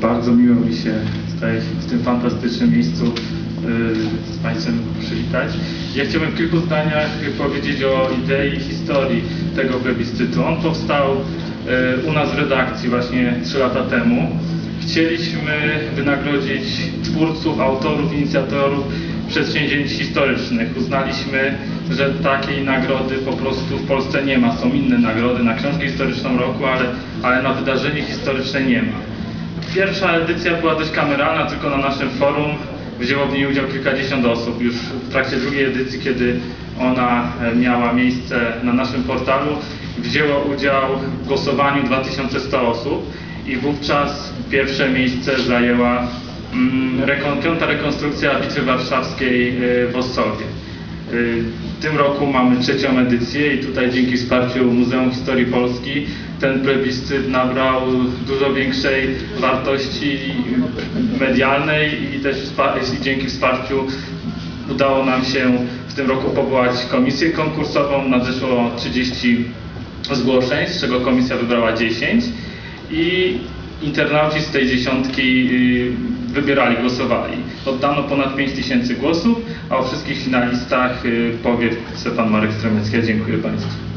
Bardzo miło mi się tutaj w tym fantastycznym miejscu e, z Państwem przywitać. Ja chciałbym w kilku zdaniach powiedzieć o idei i historii tego plebiscytu. On powstał e, u nas w redakcji właśnie 3 lata temu. Chcieliśmy wynagrodzić twórców, autorów, inicjatorów przedsięwzięć historycznych. Uznaliśmy, że takiej nagrody po prostu w Polsce nie ma. Są inne nagrody na książkę historyczną roku, ale, ale na wydarzenie historyczne nie ma. Pierwsza edycja była dość kameralna, tylko na naszym forum wzięło w niej udział kilkadziesiąt osób. Już w trakcie drugiej edycji, kiedy ona e, miała miejsce na naszym portalu, wzięło udział w głosowaniu 2100 osób i wówczas pierwsze miejsce zajęła mm, rekon, piąta rekonstrukcja Bitwy Warszawskiej e, w Ossowie. Y, W tym roku mamy trzecią edycję i tutaj dzięki wsparciu Muzeum Historii Polski ten plebiscyt nabrał dużo większej wartości medialnej i też i dzięki wsparciu udało nam się w tym roku powołać komisję konkursową. Nadeszło 30 zgłoszeń, z czego komisja wybrała 10 i internauci z tej dziesiątki y, wybierali, głosowali. Oddano ponad 5 tysięcy głosów, a o wszystkich finalistach y, powie pan Marek Stremiecki. Ja Dziękuję Państwu.